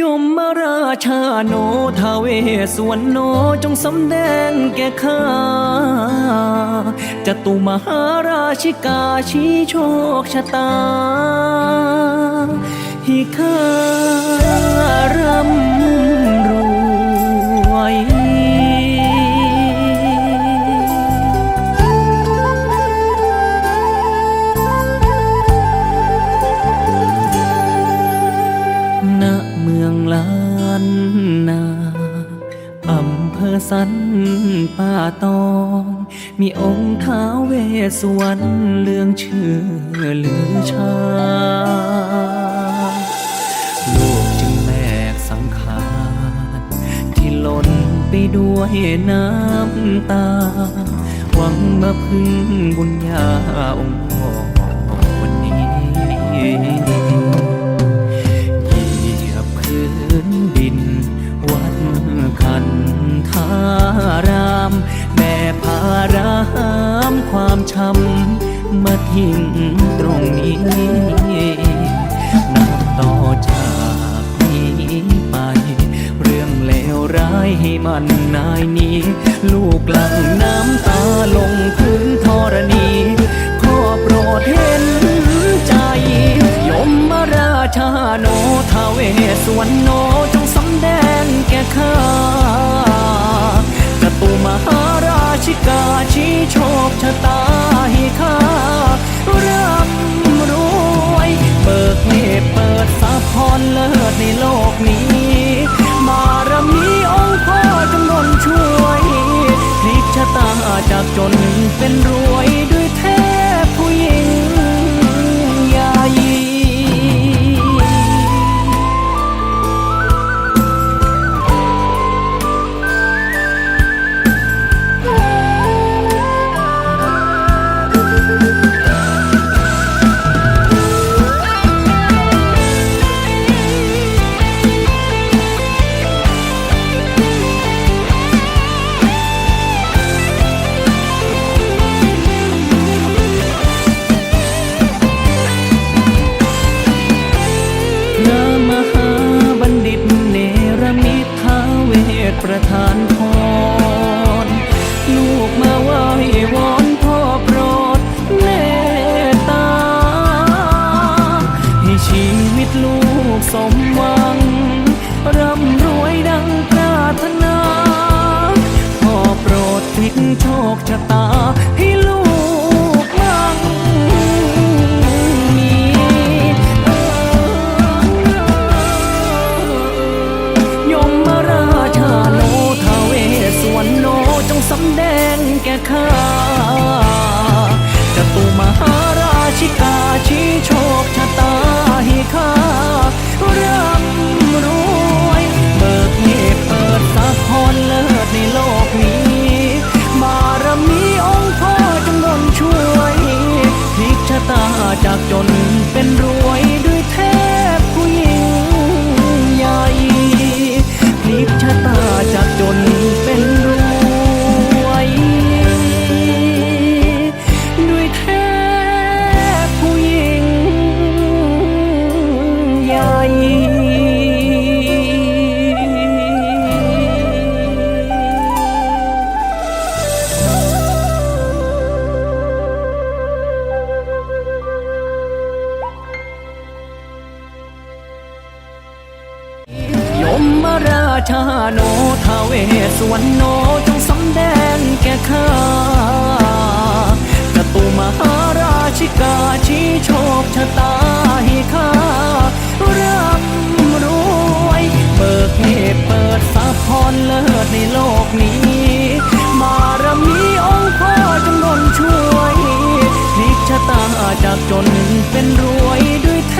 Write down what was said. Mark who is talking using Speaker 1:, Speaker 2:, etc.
Speaker 1: ยมมาราชาโนทาเวสวรรณโนจงสำแดงแก่ข้าจตุมหาราชิกาชี้โชคชะตา ให้ข้ารำ ภอสันป่าตอง มีองค์ท้าวเวสวรรณเลื่องชื่อลือชาลูกจึงแบกสังขารที่หล่นไปด้วยน้ำตา หวังมาพึ่งบุญญาองค์พ่อวันนี้ ความช้ำมาทิ้งตรงนี้นับต่อจากนี้ไป เรื่องเลวร้ายให้มันนายนี้ ลูกหลังน้ำตาลงพื้นธรณีขอโปรดเห็นใจ ยมมาราชาโนทาเวสวรรณโนจงสำแดงแก่ข้า นี้ มารมีองค์พ่อจำนวนช่วยพลิกชะตาจากจนเป็นรวย ประทานพร ลูกมาไหว้วอนพ่อโปรดเมตตา ให้ชีวิตลูกสมหวัง ร่ำรวยดังปรารถนา พ่อโปรดพลิกโชคชะตาให้ลูก เยมมาราชาโนทาเวสวรรณโนจงสำแดงแก่ข้าจตุมหาราชิกาชี้โชคชะตาให้ข้าร่ำรวยเบิกเนตเปิดสาพรเลิศในโลกนี้ มารมีองค์พ่อจงนนช่วยพลิกชะตาจากจนเป็นรวยด้วยเท